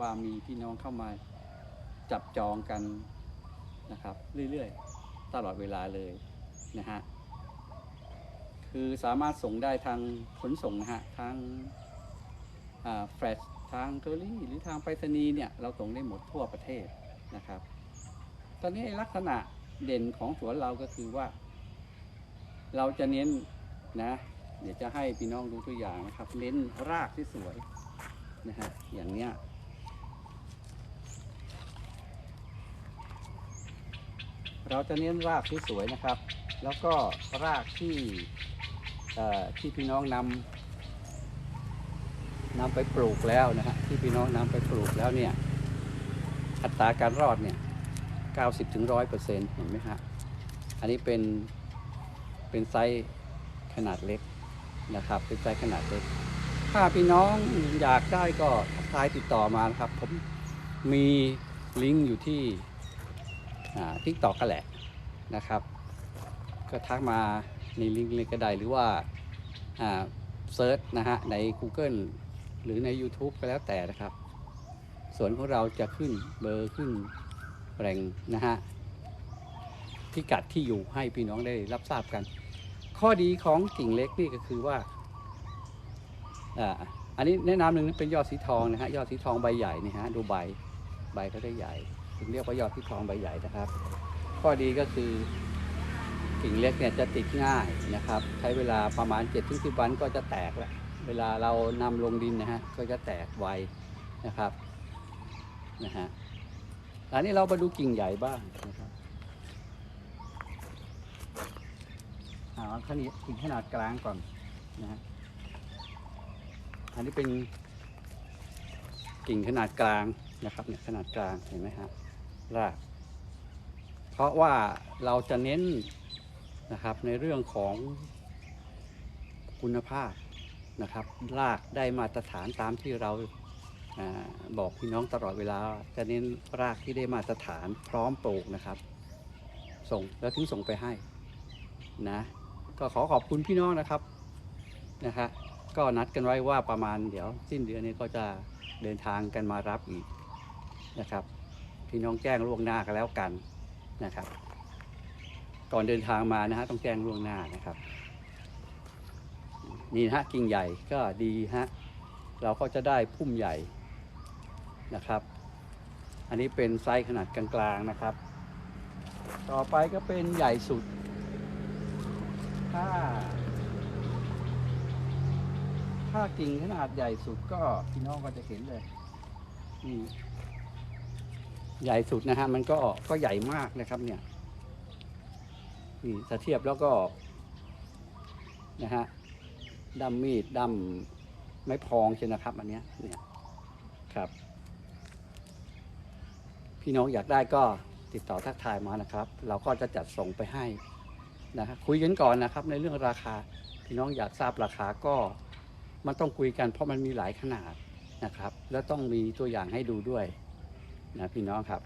ว่ามีพี่น้องเข้ามาจับจองกันนะครับ เรื่อยๆ ตลอดเวลาเลยนะฮะคือสามารถส่งได้ทางขนส่งนะฮะทางแฟลชทางเคอรี่หรือทางไปรษณีย์เนี่ยเราส่งได้หมดทั่วประเทศนะครับ ตอนนี้ลักษณะเด่นของสวนเราก็คือว่า เราจะเน้นนะ เดี๋ยวจะให้พี่น้องดูตัวอย่างนะครับ เน้นรากที่สวยนะฮะอย่างเนี้ย เราจะเน้นรากที่สวยนะครับ แล้วก็รากที่ที่พี่น้องนำนำไปปลูกแล้วนะฮะที่พี่น้องนำไปปลูกแล้วเนี่ยอัตราการรอดเนี่ย90ถึง100เปอร์เซ็นต์เห็นไหมฮะอันนี้เป็นเป็นไซส์ขนาดเล็กนะครับ เป็นไซส์ขนาดเล็ก ถ้าพี่น้องอยากได้ก็ทักทายติดต่อมานะครับ ผมมีลิงก์อยู่ที่ ทิกตอกกันแหละนะครับ ก็ทักมาในลิงก์เลยก็ได้หรือว่าเซิร์ชนะฮะใน Google หรือใน YouTube ก็แล้วแต่นะครับส่วนของเราจะขึ้นเบอร์ขึ้นแรงนะฮะพิกัดที่อยู่ให้พี่น้องได้รับทราบกัน ข้อดีของกิ่งเล็กนี่ก็คือว่าอ่าอันนี้แนะนำหนึ่งเป็นยอดสีทองนะฮะยอดสีทองใบใหญ่นี่ฮะดูใบใบก็ได้ใหญ่ ถึงเรียกว่ายอดสีทองใบใหญ่นะครับ ข้อดีก็คือกิ่งเล็กเนี่ยจะติดง่ายนะครับ ใช้เวลาประมาณ7จ็ดถึงสิวันก็จะแตกแล้วเวลาเรานำลงดินนะฮะก็จะแตกไวนะครับนะฮะอันนี้เรามาดูกิ่งใหญ่บ้างนะครับเอาขนาดกิ่งขนาดกลางก่อนนะฮะอันนี้เป็นกิ่งขนาดกลางนะครับเนี่ยขนาดกลางเห็นไหมฮะ ราก เพราะว่าเราจะเน้นนะครับในเรื่องของคุณภาพนะครับรากได้มาตรฐานตามที่เราอาบอกพี่น้องตลอดเวลา จะเน้นรากที่ได้มาตรฐานพร้อมปลูกนะครับ ส่งแล้วถึงส่งไปให้นะก็ขอขอบคุณพี่น้องนะครับนะฮะก็นัดกันไว้ว่าประมาณเดี๋ยวสิ้นเดือนนี้ก็จะเดินทางกันมารับอีกนะครับ พี่น้องแจ้งล่วงหน้ากันแล้วกันนะครับ ก่อนเดินทางมานะฮะต้องแจ้งล่วงหน้านะครับ นี่ฮะกิ่งใหญ่ก็ดีฮะเราก็จะได้พุ่มใหญ่นะครับ อันนี้เป็นไซส์ขนาดกลางๆนะครับ ต่อไปก็เป็นใหญ่สุดถ้าถ้ากิ่งขนาดใหญ่สุดก็พี่น้องก็จะเห็นเลยนี่ ใหญ่สุดนะฮะมันก็ก็ใหญ่มากนะครับ เนี่ยนี่ถ้าเทียบแล้วก็นะฮะด้ามมีดด้ามไม้พองใช่นะครับ อันเนี้ยเนี่ยครับ พี่น้องอยากได้ก็ติดต่อทักทายมานะครับ เราก็จะจัดส่งไปให้นะคคุยกันก่อนนะครับ ในเรื่องราคา พี่น้องอยากทราบราคาก็มันต้องคุยกันเพราะมันมีหลายขนาดนะครับ แล้วต้องมีตัวอย่างให้ดูด้วย นะพี่น้องครับ